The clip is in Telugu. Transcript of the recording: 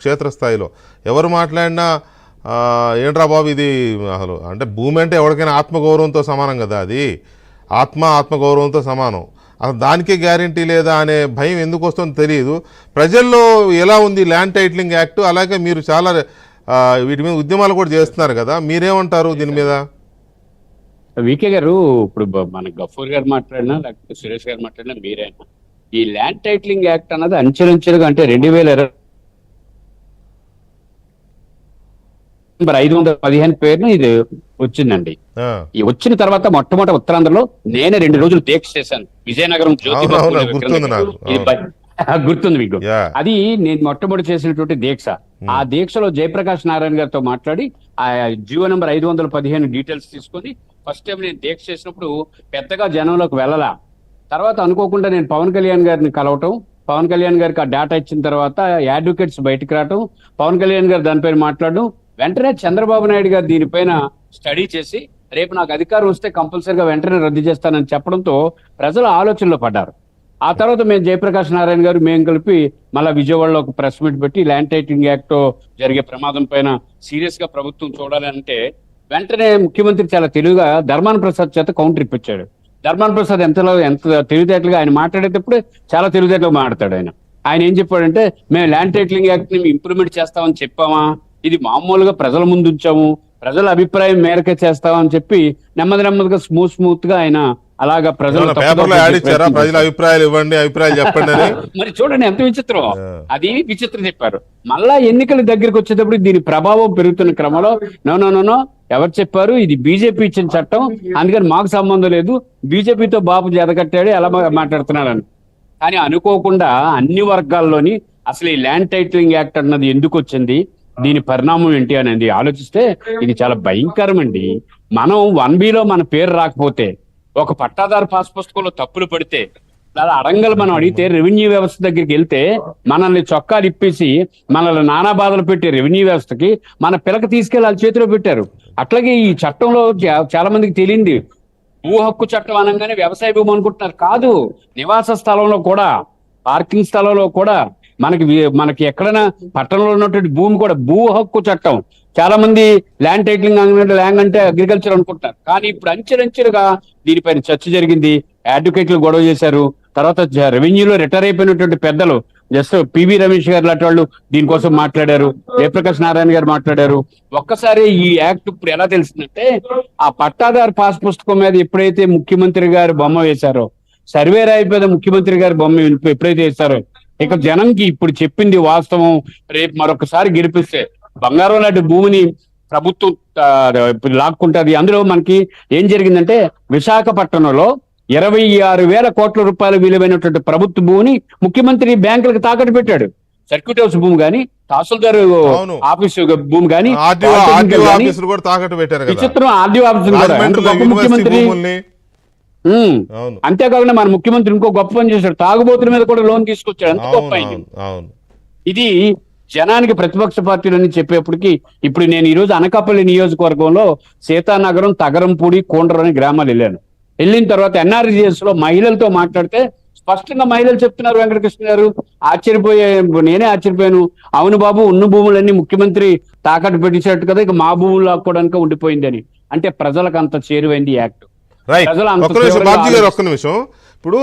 క్షేత్రస్థాయిలో. ఎవరు మాట్లాడినా ఏంట్రా బాబు ఇది అసలు? అంటే భూమి అంటే ఎవరికైనా ఆత్మగౌరవంతో సమానం కదా అది? ఆత్మ ఆత్మగౌరవంతో సమానం. అసలు దానికే గ్యారంటీ లేదా అనే భయం ఎందుకు వస్తుందో తెలియదు. ప్రజల్లో ఎలా ఉంది ల్యాండ్ టైటిలింగ్ యాక్ట్? అలాగే మీరు చాలా వీటి మీద ఉద్యమాలు కూడా చేస్తున్నారు కదా. మీరేమంటారు దీని మీద? వికే గారు ఇప్పుడు మన గఫూర్ గారు మాట్లాడినా లేకపోతే సురేష్ గారు మాట్లాడినా మీరైనా? ఈ ల్యాండ్ టైటిలింగ్ యాక్ట్ అన్నది అంచెలంచెలుగా అంటే రెండు వేల నెంబర్ ఐదు వందల పదిహేను పేరున ఇది వచ్చిందండి. ఈ వచ్చిన తర్వాత మొట్టమొదటి ఉత్తరాంధ్రలో నేనే రెండు రోజులు దీక్ష చేశాను. విజయనగరం అవును, గుర్తుంది మీకు. అది నేను మొట్టమొదటి చేసినటువంటి దీక్ష. ఆ దీక్షలో జయప్రకాష్ నారాయణ గారితో మాట్లాడి ఆ జీవో నెంబర్ ఐదు వందల పదిహేను డీటెయిల్స్ తీసుకొని ఫస్ట్ టైం నేను దీక్ష చేసినప్పుడు పెద్దగా జనంలోకి వెళ్ళలా. తర్వాత అనుకోకుండా నేను పవన్ కళ్యాణ్ గారిని కలవటం పవన్ కళ్యాణ్ గారికి ఆ డేటా ఇచ్చిన తర్వాత అడ్వకేట్స్ బయటకు రావటం పవన్ కళ్యాణ్ గారు దానిపైన మాట్లాడడం వెంటనే చంద్రబాబు నాయుడు గారు దీనిపైన స్టడీ చేసి రేపు నాకు అధికారం వస్తే కంపల్సరిగా వెంటనే రద్దు చేస్తానని చెప్పడంతో ప్రజలు ఆలోచనలో పడ్డారు. ఆ తర్వాత మేము జయప్రకాష్ నారాయణ గారు మేము కలిపి మళ్ళా విజయవాడలో ఒక ప్రెస్ మీట్ పెట్టి ల్యాండ్ టైటింగ్ యాక్ట్ జరిగే ప్రమాదం పైన సీరియస్గా ప్రభుత్వం చూడాలంటే వెంటనే ముఖ్యమంత్రి చాలా తెలివిగా ధర్మాన ప్రసాద్ చేత కౌంటర్ ఇప్పించాడు. ధర్మాన ప్రసాద్ ఎంతలో ఎంత తెలివితేటలుగా ఆయన మాట్లాడేటప్పుడు చాలా తెలివితేటలుగా మాట్లాడతాడు ఆయన. ఆయన ఏం చెప్పాడంటే మేము ల్యాండ్ టైటిలింగ్ యాక్ట్ని ఇంప్రూవ్మెంట్ చేస్తామని చెప్పామా? ఇది మామూలుగా ప్రజల ముందు ఉంచాము ప్రజల అభిప్రాయం మేరకే చేస్తామని చెప్పి నెమ్మది నెమ్మదిగా స్మూత్ స్మూత్గా ఆయన అలాగా ప్రజలు ప్రజల అభిప్రాయాలు ఇవ్వండి అభిప్రాయాలు చెప్పండి అని. మరి చూడండి ఎంత విచిత్రం. అది విచిత్రం చెప్పారు. మళ్ళా ఎన్నికల దగ్గరికి వచ్చేటప్పుడు దీని ప్రభావం పెరుగుతున్న క్రమంలో నో నో నో ఎవరు చెప్పారు? ఇది బీజేపీ ఇచ్చిన చట్టం. అందుకని మాకు సంబంధం లేదు. బీజేపీతో బాబు జతకట్టాడు ఎలా మాట్లాడుతున్నాడని కానీ అనుకోకుండా అన్ని వర్గాల్లోని అసలు ఈ ల్యాండ్ టైటిలింగ్ యాక్ట్ అన్నది ఎందుకు వచ్చింది? దీని పరిణామం ఏంటి అనేది ఆలోచిస్తే ఇది చాలా భయంకరం అండి మనం వన్ బిలో మన పేరు రాకపోతే ఒక పట్టాదారు పాస్ పుస్తకంలో తప్పులు పడితే అలా అడంగలు మనం అడిగితే రెవెన్యూ వ్యవస్థ దగ్గరికి వెళ్తే మనల్ని చొక్కాలు ఇప్పేసి మనల్ని నానా బాధలు పెట్టే రెవెన్యూ వ్యవస్థకి మన పిల్లకి తీసుకెళ్ళి వాళ్ళ చేతిలో పెట్టారు. అట్లాగే ఈ చట్టంలో చాలా మందికి తెలియంది. భూ హక్కు చట్టం అనగానే వ్యవసాయ భూమి అనుకుంటున్నారు. కాదు నివాస స్థలంలో కూడా పార్కింగ్ స్థలంలో కూడా మనకి మనకి ఎక్కడైనా పట్టణంలో ఉన్నటువంటి భూమి కూడా భూ హక్కు చట్టం. చాలా మంది ల్యాండ్ టైటిలింగ్ అంటే ల్యాండ్ అంటే అగ్రికల్చర్ అనుకుంటున్నారు. కానీ ఇప్పుడు అంచెలంచెలుగా దీనిపైన చర్చ జరిగింది. అడ్వకేట్లు గొడవ చేశారు. తర్వాత జ- రెవెన్యూలో రిటైర్ అయిపోయినటువంటి పెద్దలు జస్ట్ పివి రమేష్ గారు లాంటి వాళ్ళు దీనికోసం మాట్లాడారు. జయప్రకాష్ నారాయణ గారు మాట్లాడారు. ఒక్కసారి ఈ యాక్ట్ ఇప్పుడు ఎలా తెలిసిందంటే ఆ పట్టాదారు పాస్ పుస్తకం మీద ఎప్పుడైతే ముఖ్యమంత్రి గారు బొమ్మ వేశారో సర్వే రాయి మీద ముఖ్యమంత్రి గారి బొమ్మ ఎప్పుడైతే వేశారో ఇక జనంకి ఇప్పుడు చెప్పింది వాస్తవం రేపు మరొకసారి గెలిపిస్తే బంగారం లాంటి భూమిని ప్రభుత్వం లాక్కుంటది. అందులో మనకి ఏం జరిగిందంటే విశాఖపట్నంలో ఇరవై ఆరు వేల కోట్ల రూపాయల విలువైనటువంటి ప్రభుత్వ భూమిని ముఖ్యమంత్రి బ్యాంకులకు తాకట్టు పెట్టాడు. సర్క్యూట్ హౌస్ భూమి గాని తహసీల్దార్. ఆఫీసు భూమి కదా. విచిత్రం ఆర్డీఓ ఆఫీసు ముఖ్యమంత్రి అంతేకాకుండా మన ముఖ్యమంత్రి ఇంకో గొప్ప పని చేశాడు. తాగుబోతుల మీద కూడా లోన్ తీసుకొచ్చాడు. అంత గొప్ప ఇది జనానికి ప్రతిపక్ష పార్టీలని చెప్పేప్పటికి ఇప్పుడు నేను ఈ రోజు అనకాపల్లి నియోజకవర్గంలో సీతానగరం తగరంపూడి కోండ్ర అనే గ్రామాలు వెళ్ళాను. వెళ్ళిన తర్వాత ఎన్ఆర్జీఎస్లో మహిళలతో మాట్లాడితే స్పష్టంగా మహిళలు చెప్తున్నారు వెంకటకృష్ణ గారు. ఆశ్చర్యపోయే నేనే ఆశ్చర్యపోయాను. అవును బాబు ఉన్న భూములన్నీ ముఖ్యమంత్రి తాకట్టు పెట్టించినట్టు కదా ఇక మా భూములు లాక్కోవడానికి ఉండిపోయిందని. అంటే ప్రజలకు అంత చేరువైంది యాక్ట్. రైట్ ఒక్క నిమిషం బాబ్జీ గారు ఒక్క నిమిషం. ఇప్పుడు